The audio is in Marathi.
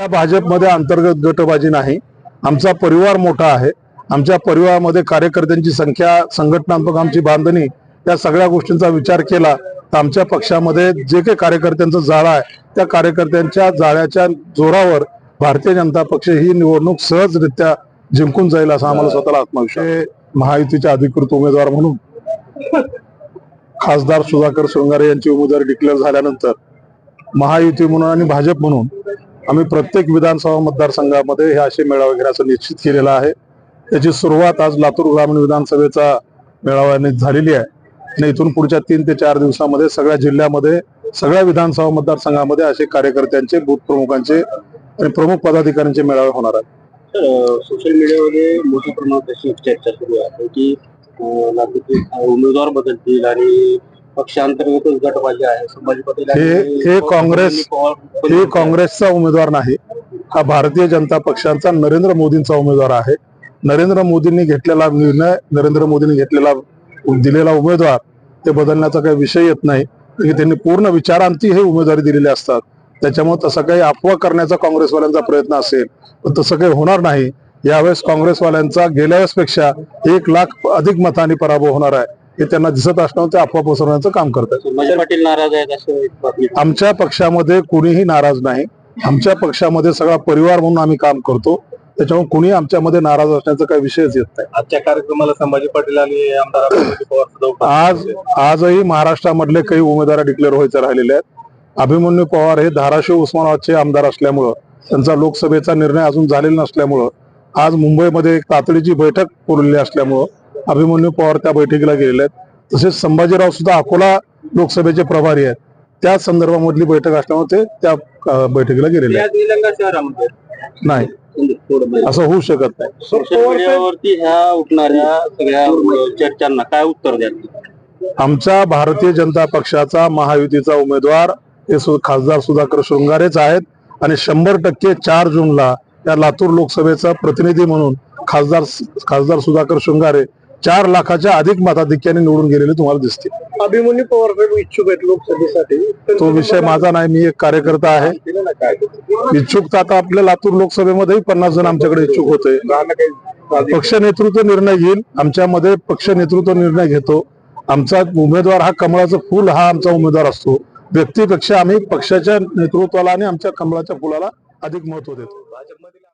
या भाजपमध्ये अंतर्गत गटबाजी नाही. आमचा परिवार मोठा आहे. आमच्या परिवारामध्ये कार्यकर्त्यांची संख्या संघटनात्मक आमची बांधणी या सगळ्या गोष्टींचा विचार केला तर आमच्या पक्षामध्ये जे काही कार्यकर्त्यांचं जाळं आहे त्या कार्यकर्त्यांच्या जाळ्याच्या जोरावर भारतीय जनता पक्ष ही निवडणूक सहजरित्या जिंकून जाईल असा आम्हाला स्वतःला आत्मविश्वास महायुतीचे अधिकृत उमेदवार म्हणून खासदार सुधाकर शृंगारे यांची उमेदवारी डिक्लेअर झाल्यानंतर महायुती म्हणून आणि भाजप म्हणून आम्ही प्रत्येक विधानसभा मतदारसंघामध्ये हे असे मेळावे घेण्याचं निश्चित केलेलं आहे. त्याची सुरुवात आज लातूर ग्रामीण विधानसभेचा मेळाव्याने झालेली आहे. आणि इथून पुढच्या तीन ते चार दिवसामध्ये सगळ्या जिल्ह्यामध्ये सगळ्या विधानसभा मतदारसंघामध्ये असे कार्यकर्त्यांचे बूथ प्रमुखांचे आणि प्रमुख पदाधिकाऱ्यांचे मेळावे होणार आहेत. सोशल मीडियामध्ये मोठ्या प्रमाणात अशी चर्चा सुरू आहे की उमेदवार बदलतील आणि पक्षांतर्गतच गटबाजी आहे. संभाजी पाटील हे- हे काँग्रेस- हे काँग्रेसचा उमेदवार नाही. हा भारतीय जनता पक्षाचा नरेंद्र मोदींचा उमेदवार आहे. नरेंद्र मोदींनी घेतलेला निर्णय नरेंद्र मोदींनी घेतलेला दिलेला उमेदवार ते बदलण्याचा काही विषय येत नाही. त्यांनी पूर्ण विचारांती हे उमेदवारी दिलेले असतात. त्याच्यामुळे तसं काही अफवा करण्याचा काँग्रेसवाल्यांचा प्रयत्न असेल पण तसं काही होणार नाही. यावेळेस काँग्रेसवाल्यांचा गेल्या वेळेसपेक्षा एक लाख अधिक मतांनी पराभव होणार आहे. हे त्यांना दिसत असल्यानं ते अफवा पसरवण्याचं काम करतात. संभाजी पाटील नाराज आहेत असं एक बातमी. आमच्या पक्षामध्ये कुणीही नाराज नाही. आमच्या पक्षामध्ये सगळा परिवार म्हणून आम्ही काम करतो. त्याच्यामुळे कुणी आमच्यामध्ये नाराज असण्याचा काही विषयच येत नाही. आजच्या कार्यक्रमाला संभाजी पाटील आणि आमदार अभिमन्यू पवार सुद्धा उपस्थित आज. आजही महाराष्ट्रामधले काही उमेदवार डिक्लेअर व्हायचे राहिलेले आहेत. अभिमन्यू पवार हे धाराशिव उस्मानाबादचे आमदार असल्यामुळं त्यांचा लोकसभेचा निर्णय अजून झालेला नसल्यामुळं आज मुंबईमध्ये एक तातडीची बैठक बोललेली असल्यामुळं अभिमन्यू पवार त्या बैठकीला गेलेले आहेत. तसेच संभाजीराव सुद्धा अकोला लोकसभेचे प्रभारी आहेत. त्या संदर्भामधली बैठक असल्यामुळे ते त्या बैठकीला गेलेले आहेत. नाही. असं होऊ शकत नाही. सोशल मीडियावरती ह्या उठणाऱ्या सगळ्या अं, चर्चांना काय उत्तर द्याल? आमच्या भारतीय जनता पक्षाचा महायुतीचा उमेदवार हे खासदार सुधाकर शृंगारेच आहेत आणि शंभर टक्के चार जूनला या लातूर लोकसभेचा प्रतिनिधी म्हणून खासदार खासदार सुधाकर शृंगारे चार लाखाच्या अधिक मताधिक्याने निवडून गेलेले तुम्हाला दिसतील. अभिमन्यू पवार साहेब इच्छुक आहेत लोकसभेसाठी. तो विषय माझा नाही मी एक कार्यकर्ता आहे. इच्छुक तर आता आपल्या लातूर लोकसभेमध्येही पन्नास जण आमच्याकडे इच्छुक होते. पक्ष नेतृत्व निर्णय घेईल आमच्यामध्ये पक्ष नेतृत्व निर्णय घेतो. आमचा उमेदवार हा कमळाचं फुल हा आमचा उमेदवार असतो. व्यक्तीपेक्षा आम्ही पक्षाच्या नेतृत्वाला आणि आमच्या कमळाच्या फुलाला अधिक महत्त्व देतो.